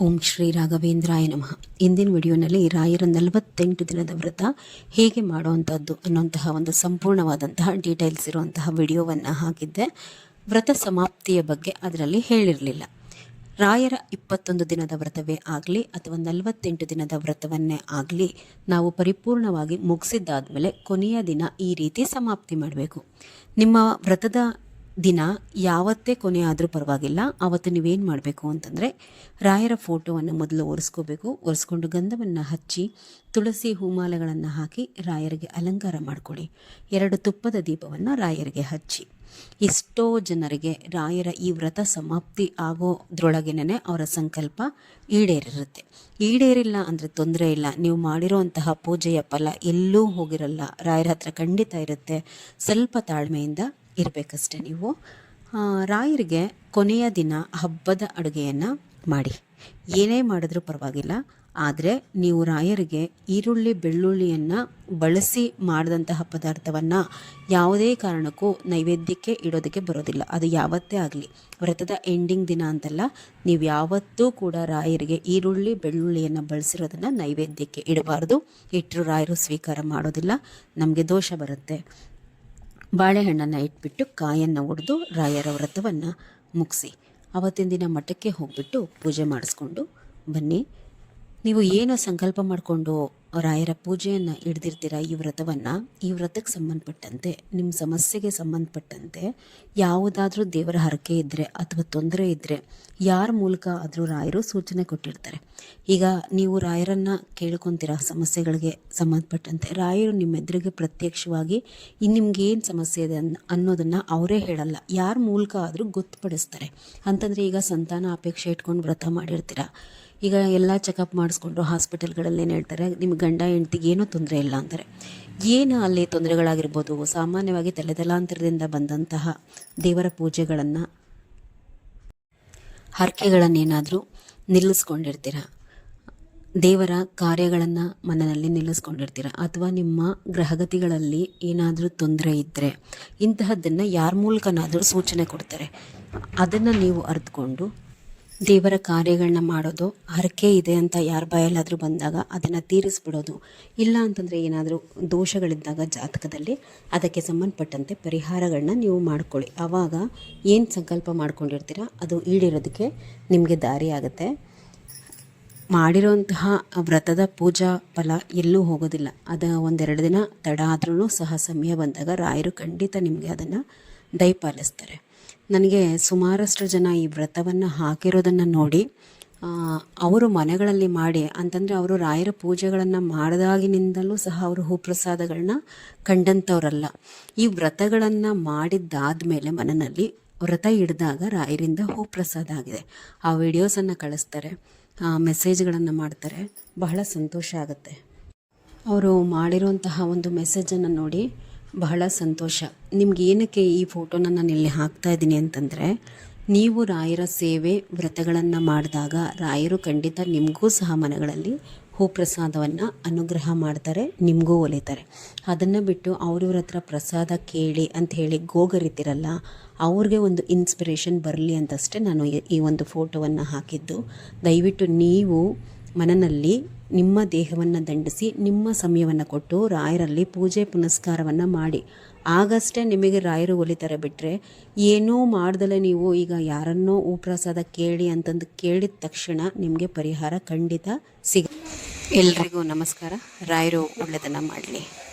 ಓಂ ಶ್ರೀ ರಾಘವೇಂದ್ರಾಯ ನಮಃ. ಇಂದಿನ ವಿಡಿಯೋನಲ್ಲಿ ರಾಯರ ನಲವತ್ತೆಂಟು ದಿನದ ವ್ರತ ಹೇಗೆ ಮಾಡುವಂಥದ್ದು ಅನ್ನುವಂತಹ ಒಂದು ಸಂಪೂರ್ಣವಾದಂತಹ ಡೀಟೇಲ್ಸ್ ಇರುವಂತಹ ವಿಡಿಯೋವನ್ನು ಹಾಕಿದ್ದೆ. ವ್ರತ ಸಮಾಪ್ತಿಯ ಬಗ್ಗೆ ಅದರಲ್ಲಿ ಹೇಳಿರಲಿಲ್ಲ. ರಾಯರ ಇಪ್ಪತ್ತೊಂದು ದಿನದ ವ್ರತವೇ ಆಗಲಿ ಅಥವಾ ನಲವತ್ತೆಂಟು ದಿನದ ವ್ರತವನ್ನೇ ಆಗಲಿ ನಾವು ಪರಿಪೂರ್ಣವಾಗಿ ಮುಗಿಸಿದ್ದಾದಮೇಲೆ ಕೊನೆಯ ದಿನ ಈ ರೀತಿ ಸಮಾಪ್ತಿ ಮಾಡಬೇಕು. ನಿಮ್ಮ ವ್ರತದ ದಿನ ಯಾವತ್ತೇ ಕೊನೆ ಆದರೂ ಪರವಾಗಿಲ್ಲ. ಆವತ್ತು ನೀವೇನು ಮಾಡಬೇಕು ಅಂತಂದರೆ, ರಾಯರ ಫೋಟೋವನ್ನು ಮೊದಲು ಒರೆಸ್ಕೋಬೇಕು. ಒರೆಸ್ಕೊಂಡು ಗಂಧವನ್ನು ಹಚ್ಚಿ, ತುಳಸಿ ಹೂಮಾಲೆಗಳನ್ನು ಹಾಕಿ ರಾಯರಿಗೆ ಅಲಂಕಾರ ಮಾಡಿಕೊಳ್ಳಿ. ಎರಡು ತುಪ್ಪದ ದೀಪವನ್ನು ರಾಯರಿಗೆ ಹಚ್ಚಿ. ಎಷ್ಟೋ ಜನರಿಗೆ ರಾಯರ ಈ ವ್ರತ ಸಮಾಪ್ತಿ ಆಗೋದ್ರೊಳಗೇನೆ ಅವರ ಸಂಕಲ್ಪ ಈಡೇರಿರುತ್ತೆ. ಈಡೇರಿಲ್ಲ ಅಂದರೆ ತೊಂದರೆ ಇಲ್ಲ. ನೀವು ಮಾಡಿರೋಂತಹ ಪೂಜೆಯ ಫಲ ಎಲ್ಲೂ ಹೋಗಿರಲ್ಲ. ರಾಯರ ಹತ್ರ ಖಂಡಿತ ಇರುತ್ತೆ. ಸ್ವಲ್ಪ ತಾಳ್ಮೆಯಿಂದ ಇರಬೇಕಷ್ಟೆ ನೀವು. ರಾಯರಿಗೆ ಕೊನೆಯ ದಿನ ಹಬ್ಬದ ಅಡುಗೆಯನ್ನು ಮಾಡಿ. ಏನೇ ಮಾಡಿದ್ರೂ ಪರವಾಗಿಲ್ಲ. ಆದರೆ ನೀವು ರಾಯರಿಗೆ ಈರುಳ್ಳಿ, ಬೆಳ್ಳುಳ್ಳಿಯನ್ನು ಬಳಸಿ ಮಾಡಿದಂತಹ ಪದಾರ್ಥವನ್ನು ಯಾವುದೇ ಕಾರಣಕ್ಕೂ ನೈವೇದ್ಯಕ್ಕೆ ಇಡೋದಕ್ಕೆ ಬರೋದಿಲ್ಲ. ಅದು ಯಾವತ್ತೇ ಆಗಲಿ. ವ್ರತದ ಎಂಡಿಂಗ್ ದಿನ ಅಂತಲ್ಲ. ನೀವು ಯಾವತ್ತೂ ಕೂಡ ರಾಯರಿಗೆ ಈರುಳ್ಳಿ, ಬೆಳ್ಳುಳ್ಳಿಯನ್ನು ಬಳಸಿರೋದನ್ನು ನೈವೇದ್ಯಕ್ಕೆ ಇಡಬಾರ್ದು. ಇಟ್ಟರು ರಾಯರು ಸ್ವೀಕಾರ ಮಾಡೋದಿಲ್ಲ. ನಮಗೆ ದೋಷ ಬರುತ್ತೆ. ಬಾಳೆಹಣ್ಣನ್ನು ಇಟ್ಬಿಟ್ಟು ಕಾಯನ್ನು ಒಡೆದು ರಾಯರ ವ್ರತವನ್ನು ಮುಗಿಸಿ ಅವತ್ತಿನ ದಿನ ಮಠಕ್ಕೆ ಹೋಗ್ಬಿಟ್ಟು ಪೂಜೆ ಮಾಡಿಸ್ಕೊಂಡು ಬನ್ನಿ. ನೀವು ಏನು ಸಂಕಲ್ಪ ಮಾಡಿಕೊಂಡು ರಾಯರ ಪೂಜೆಯನ್ನು ಹಿಡ್ದಿರ್ತೀರ ಈ ವ್ರತವನ್ನು? ಈ ವ್ರತಕ್ಕೆ ಸಂಬಂಧಪಟ್ಟಂತೆ ನಿಮ್ಮ ಸಮಸ್ಯೆಗೆ ಸಂಬಂಧಪಟ್ಟಂತೆ ಯಾವುದಾದ್ರೂ ದೇವರ ಹರಕೆ ಇದ್ದರೆ ಅಥವಾ ತೊಂದರೆ ಇದ್ದರೆ ಯಾರ ಮೂಲಕ ಆದರೂ ರಾಯರು ಸೂಚನೆ ಕೊಟ್ಟಿರ್ತಾರೆ. ಈಗ ನೀವು ರಾಯರನ್ನು ಕೇಳ್ಕೊತೀರ ಸಮಸ್ಯೆಗಳಿಗೆ ಸಂಬಂಧಪಟ್ಟಂತೆ? ರಾಯರು ನಿಮ್ಮ ಎದುರಿಗೆ ಪ್ರತ್ಯಕ್ಷವಾಗಿ ಇನ್ನು ನಿಮ್ಗೆ ಏನು ಸಮಸ್ಯೆ ಇದೆ ಅನ್, ಅನ್ನೋದನ್ನು ಅವರೇ ಹೇಳಲ್ಲ, ಯಾರ ಮೂಲಕ ಆದರೂ ಗೊತ್ತುಪಡಿಸ್ತಾರೆ. ಅಂತಂದರೆ ಈಗ ಸಂತಾನ ಅಪೇಕ್ಷೆ ಇಟ್ಕೊಂಡು ವ್ರತ ಮಾಡಿರ್ತೀರ? ಈಗ ಎಲ್ಲ ಚೆಕಪ್ ಮಾಡಿಸ್ಕೊಂಡು ಹಾಸ್ಪಿಟಲ್ಗಳಲ್ಲಿ ಏನು ಹೇಳ್ತಾರೆ ನಿಮ್ಮ ಗಂಡ ಹೆಂಡ್ತಿಗೆ ಏನೂ ತೊಂದರೆ ಇಲ್ಲ ಅಂತಾರೆ. ಏನು ಅಲ್ಲಿ ತೊಂದರೆಗಳಾಗಿರ್ಬೋದು? ಸಾಮಾನ್ಯವಾಗಿ ತಲೆತಲಾಂತರದಿಂದ ಬಂದಂತಹ ದೇವರ ಪೂಜೆಗಳನ್ನು ಹರಕೆಗಳನ್ನೇನಾದರೂ ನಿಲ್ಲಿಸ್ಕೊಂಡಿರ್ತೀರ? ದೇವರ ಕಾರ್ಯಗಳನ್ನು ಮನದಲ್ಲಿ ನಿಲ್ಲಿಸ್ಕೊಂಡಿರ್ತೀರ? ಅಥವಾ ನಿಮ್ಮ ಗ್ರಹಗತಿಗಳಲ್ಲಿ ಏನಾದರೂ ತೊಂದರೆ ಇದ್ದರೆ ಇಂತಹದ್ದನ್ನು ಯಾರ ಮೂಲಕನಾದರೂ ಸೂಚನೆ ಕೊಡ್ತಾರೆ. ಅದನ್ನು ನೀವು ಅರ್ಥಕೊಂಡು ದೇವರ ಕಾರ್ಯಗಳನ್ನ ಮಾಡೋದು, ಹರಕೆ ಇದೆ ಅಂತ ಯಾರ ಬಾಯಲ್ಲಾದರೂ ಬಂದಾಗ ಅದನ್ನು ತೀರಿಸ್ಬಿಡೋದು, ಇಲ್ಲ ಅಂತಂದರೆ ಏನಾದರೂ ದೋಷಗಳಿದ್ದಾಗ ಜಾತಕದಲ್ಲಿ ಅದಕ್ಕೆ ಸಂಬಂಧಪಟ್ಟಂತೆ ಪರಿಹಾರಗಳನ್ನ ನೀವು ಮಾಡ್ಕೊಳ್ಳಿ. ಆವಾಗ ಏನು ಸಂಕಲ್ಪ ಮಾಡ್ಕೊಂಡಿರ್ತೀರಾ ಅದು ಈಡೇರೋದಕ್ಕೆ ನಿಮಗೆ ದಾರಿ ಆಗುತ್ತೆ. ಮಾಡಿರೋಂತಹ ವ್ರತದ ಪೂಜಾ ಫಲ ಎಲ್ಲೂ ಹೋಗೋದಿಲ್ಲ. ಅದು ಒಂದೆರಡು ದಿನ ತಡ ಆದ್ರೂ ಸಹ ಸಮಯ ಬಂದಾಗ ರಾಯರು ಖಂಡಿತ ನಿಮಗೆ ಅದನ್ನು ದಯಪಾಲಿಸ್ತಾರೆ. ನನಗೆ ಸುಮಾರಷ್ಟು ಜನ ಈ ವ್ರತವನ್ನು ಹಾಕಿರೋದನ್ನು ನೋಡಿ ಅವರು ಮನೆಗಳಲ್ಲಿ ಮಾಡಿ, ಅಂತಂದರೆ ಅವರು ರಾಯರ ಪೂಜೆಗಳನ್ನು ಮಾಡಿದಾಗಿನಿಂದಲೂ ಸಹ ಅವರು ಹೂಪ್ರಸಾದಗಳನ್ನ ಕಂಡಂಥವ್ರಲ್ಲ ಈ ವ್ರತಗಳನ್ನು ಮಾಡಿದ್ದಾದಮೇಲೆ ಮನೆಯಲ್ಲಿ ವ್ರತ ಹಿಡಿದಾಗ ರಾಯರಿಂದ ಹೂಪ್ರಸಾದ ಆಗಿದೆ. ಆ ವಿಡಿಯೋಸನ್ನು ಕಳಿಸ್ತಾರೆ ಮೆಸೇಜ್ಗಳನ್ನು ಮಾಡ್ತಾರೆ, ಬಹಳ ಸಂತೋಷ ಆಗುತ್ತೆ. ಅವರು ಮಾಡಿರುವಂತಹ ಒಂದು ಮೆಸೇಜನ್ನು ನೋಡಿ ಬಹಳ ಸಂತೋಷ. ನಿಮ್ಗೆ ಏನಕ್ಕೆ ಈ ಫೋಟೋನ ನಾನು ಇಲ್ಲಿ ಹಾಕ್ತಾ ಇದ್ದೀನಿ ಅಂತಂದರೆ, ನೀವು ರಾಯರ ಸೇವೆ ವ್ರತಗಳನ್ನು ಮಾಡಿದಾಗ ರಾಯರು ಖಂಡಿತ ನಿಮಗೂ ಸಹ ಮನೆಗಳಲ್ಲಿ ಹೂಪ್ರಸಾದವನ್ನು ಅನುಗ್ರಹ ಮಾಡ್ತಾರೆ, ನಿಮಗೂ ಒಲಿತಾರೆ. ಅದನ್ನು ಬಿಟ್ಟು ಅವ್ರವ್ರ ಹತ್ರ ಪ್ರಸಾದ ಕೇಳಿ ಅಂತ ಹೇಳಿ ಗೋಗರಿತಿರಲ್ಲ, ಅವ್ರಿಗೆ ಒಂದು ಇನ್ಸ್ಪಿರೇಷನ್ ಬರಲಿ ಅಂತಷ್ಟೇ ನಾನು ಈ- ಒಂದು ಫೋಟೋವನ್ನು ಹಾಕಿದ್ದು. ದಯವಿಟ್ಟು ನೀವು ಮನನಲ್ಲಿ ನಿಮ್ಮ ದೇಹವನ್ನು ದಂಡಿಸಿ, ನಿಮ್ಮ ಸಮಯವನ್ನು ಕೊಟ್ಟು ರಾಯರಲ್ಲಿ ಪೂಜೆ ಪುನಸ್ಕಾರವನ್ನು ಮಾಡಿ. ಆಗಷ್ಟೇ ನಿಮಗೆ ರಾಯರು ಒಲಿತಾರೆ ಬಿಟ್ಟರೆ ಏನೂ ಮಾಡ್ದಲೇ ನೀವು. ಈಗ ಯಾರನ್ನೋ ಉಪ್ರಸಾದ ಕೇಳಿ ಅಂತಂದು ಕೇಳಿದ ತಕ್ಷಣ ನಿಮಗೆ ಪರಿಹಾರ ಖಂಡಿತ ಸಿಗ ಎಲ್ರಿಗೂ ನಮಸ್ಕಾರ. ರಾಯರು ಒಳ್ಳೆಯದನ್ನು ಮಾಡಲಿ.